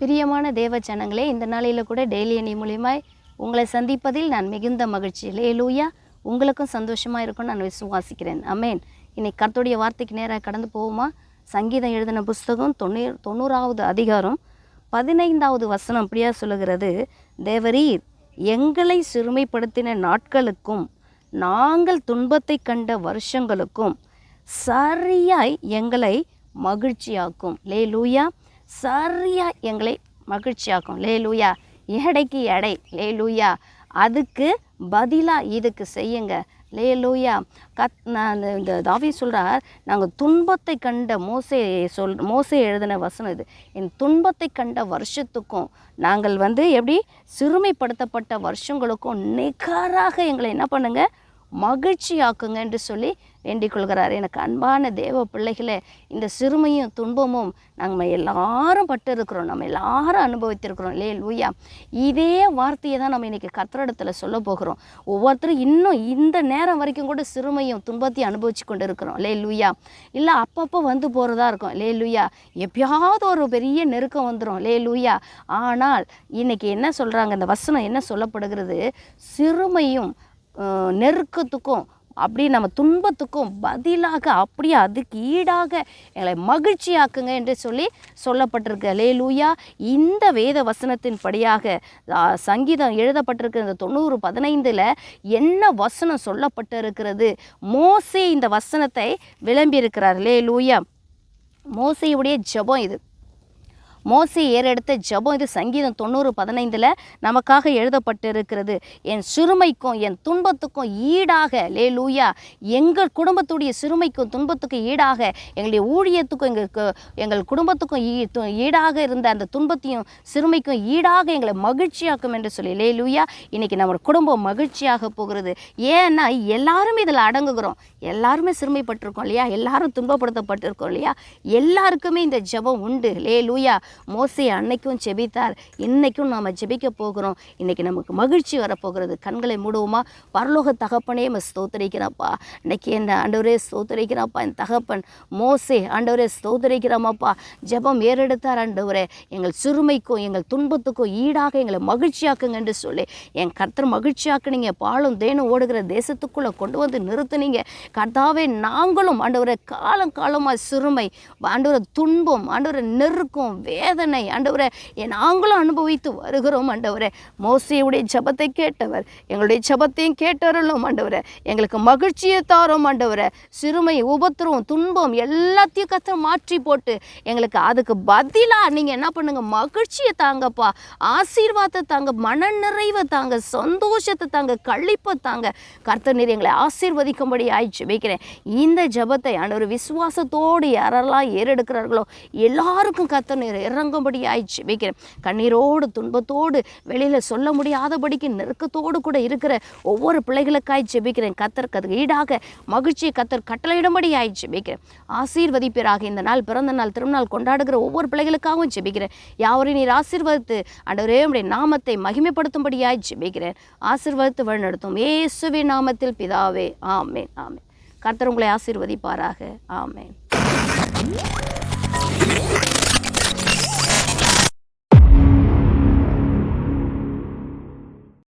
பிரியமான தேவ ஜனங்களே இந்த நாளில் கூட டெய்லி அணி மூலியமாய் உங்களை சந்திப்பதில் நான் மிகுந்த மகிழ்ச்சி. லேலூயா உங்களுக்கும் சந்தோஷமாக இருக்கும்னு நான் விசுவாசிக்கிறேன். அமேன் இன்னைக்கு கருத்துடைய வார்த்தைக்கு நேராக கடந்து போவோமா? சங்கீதம் எழுதின புஸ்தகம் தொண்ணூறு தொண்ணூறாவது அதிகாரம் பதினைந்தாவது வசனம் அப்படியா சொல்லுகிறது. தேவரீர் எங்களை சிறுமைப்படுத்தின நாட்களுக்கும் நாங்கள் துன்பத்தை கண்ட வருஷங்களுக்கும் சரியாய் எங்களை மகிழ்ச்சியாக்கும். லே லூயா சரியாக எங்களை மகிழ்ச்சியாக்கும். லே லூயா எடைக்கு எடை. லே லூயா அதுக்கு பதிலாக இதுக்கு செய்யுங்க. லே லூயா கத் நான் இந்த தாவி சொல்கிறார் நாங்கள் துன்பத்தை கண்ட மோசே சொல் மோசே எழுதின வசனம் இது. என் துன்பத்தை கண்ட வருஷத்துக்கும் நாங்கள் வந்து எப்படி சிறுமைப்படுத்தப்பட்ட வருஷங்களுக்கும் நிகராக எங்களை என்ன பண்ணுங்கள் மகிழ்ச்சியாக்குங்க என்று சொல்லி வேண்டிக் கொள்கிறார். எனக்கு அன்பான தேவ பிள்ளைகளே இந்த சிறுமையும் துன்பமும் நாங்கள் எல்லாரும் பட்டு இருக்கிறோம் நம்ம எல்லாரும் அனுபவித்திருக்கிறோம். இல்லையே லூயா இதே வார்த்தையை தான் நம்ம இன்னைக்கு கத்திரிடத்தில் சொல்ல போகிறோம். ஒவ்வொருத்தரும் இன்னும் இந்த நேரம் வரைக்கும் கூட சிறுமையும் துன்பத்தையும் அனுபவிச்சு கொண்டு இருக்கிறோம் லே லூயா இல்லை அப்பப்போ வந்து போகிறதா இருக்கும். லே லூயா எப்பயாவது ஒரு பெரிய நெருக்கம் வந்துடும் லே லூயா ஆனால் இன்னைக்கு என்ன சொல்கிறாங்க இந்த வசனம் என்ன சொல்லப்படுகிறது? சிறுமையும் நெருக்கத்துக்கும் அப்படி நம்ம துன்பத்துக்கும் பதிலாக அப்படியே அதுக்கு ஈடாக எங்களை மகிழ்ச்சியாக்குங்க என்று சொல்லி சொல்லப்பட்டிருக்கு. லேலூயா இந்த வேத வசனத்தின் படியாக சங்கீதம் எழுதப்பட்டிருக்கிற இந்த தொண்ணூறு பதினைந்தில் என்ன வசனம் சொல்லப்பட்டிருக்கிறது? மோசே இந்த வசனத்தை விளம்பியிருக்கிறார். லேலூயா மோசையுடைய ஜெபம் இது. மோசி ஏறெடுத்த ஜெபம் இது சங்கீதம் தொண்ணூறு பதினைந்தில் நமக்காக எழுதப்பட்டிருக்கிறது. என் சிறுமைக்கும் என் துன்பத்துக்கும் ஈடாக லே லூயா எங்கள் குடும்பத்துடைய சிறுமைக்கும் துன்பத்துக்கும் ஈடாக எங்களுடைய ஊழியத்துக்கும் எங்களுக்கு எங்கள் குடும்பத்துக்கும் ஈ து- ஈடாக இருந்த அந்த துன்பத்தையும் சிறுமைக்கும் ஈடாக எங்களை மகிழ்ச்சியாக்கும் என்று சொல்லி லே லூயா இன்றைக்கி நம்ம குடும்பம் மகிழ்ச்சியாக போகிறது. ஏன்னா எல்லாருமே இதில் அடங்குகிறோம். எல்லாருமே சிறுமைப்பட்டிருக்கோம் இல்லையா? எல்லாரும் துன்பப்படுத்தப்பட்டிருக்கோம் இல்லையா? எல்லாருக்குமே இந்த ஜெபம் உண்டு. லே லூயா மோசே அன்னைக்கும் ஜெபித்தார். இன்னைக்கும் நாம் ஜெபிக்க போகிறோம். இன்னைக்கு நமக்கு மகிழ்ச்சி வரப்போகிறது. கண்களை மூடுவோமா? பரலோக தகப்பனே நம்ம ஸ்தோத்தரிக்கிறப்பா. இன்னைக்கு என்ன ஆண்டவரே ஸ்தோத்தரிக்கிறப்பா என் தகப்பன். மோசே ஆண்டவரே ஸ்தோத்தரிக்கிறோமாப்பா. ஜெபம் ஏறெடுத்தார் ஆண்டவரே. எங்கள் சிறுமைக்கும் எங்கள் துன்பத்துக்கும் ஈடாக எங்களை மகிழ்ச்சியாக்குங்க என்று சொல்லி என் கர்த்தர் மகிழ்ச்சியாக்குனீங்க. பாலும் தேனும் ஓடுகிற தேசத்துக்குள்ளே கொண்டு வந்து நிறுத்துனீங்க. கர்த்தாவே நாங்களும் ஆண்டவரை காலம் காலமாக சிறுமை ஆண்டவரை துன்பம் ஆண்டவரை நெருக்கம் வே வேதனை. ஆண்டவரை நாங்களும் அனுபவித்து வருகிறோம் ஆண்டவரே. மோசையுடைய ஜெபத்தை கேட்டவர் எங்களுடைய ஜெபத்தையும் கேட்டவர்களும் ஆண்டவரே. எங்களுக்கு மகிழ்ச்சியை தாரோம் ஆண்டவரே. சிறுமை உபத்திரம் துன்பம் எல்லாத்தையும் கத்த மாற்றி போட்டு எங்களுக்கு அதுக்கு பதிலாக நீங்கள் என்ன பண்ணுங்க? மகிழ்ச்சியை தாங்கப்பா. ஆசீர்வாதத்தை தாங்க மன நிறைவை தாங்க சந்தோஷத்தை தாங்க கழிப்பை தாங்க கர்த்தர் நீர் எங்களை ஆசீர்வதிக்கும்படி ஆயிடுச்சு வைக்கிறேன் இந்த ஜெபத்தை ஆண்டவர் விசுவாசத்தோடு யாரெல்லாம் ஏறெடுக்கிறார்களோ எல்லாருக்கும் கர்த்தர் நீர் இறங்கும்படி ஆயிடுச்சு வைக்கிறேன் கண்ணீரோடு துன்பத்தோடு வெளியில் சொல்ல முடியாதபடிக்கு நெருக்கத்தோடு கூட இருக்கிற ஒவ்வொரு பிள்ளைகளுக்காய் ஜெபிக்கிறேன். கத்தருக்கு அதுக்கு ஈடாக மகிழ்ச்சியை கத்தர் கட்டளையிடும்படி ஆயிடுச்சு வைக்கிறேன் ஆசீர்வதிப்பீராக. இந்த நாள் பிறந்த நாள் திருநாள் கொண்டாடுகிற ஒவ்வொரு பிள்ளைகளுக்காகவும் ஜெபிக்கிறேன். யாவரையும் நீர் ஆசீர்வதித்து ஆண்டவரே உடைய நாமத்தை மகிமைப்படுத்தும்படியாய் ஜெபிக்கிறேன் ஆசீர்வதித்து வழிநடத்தும் இயேசுவின் நாமத்தில் பிதாவே. ஆமேன் ஆமேன். கர்த்தர் உங்களை ஆசீர்வதிப்பாராக. ஆமேன்.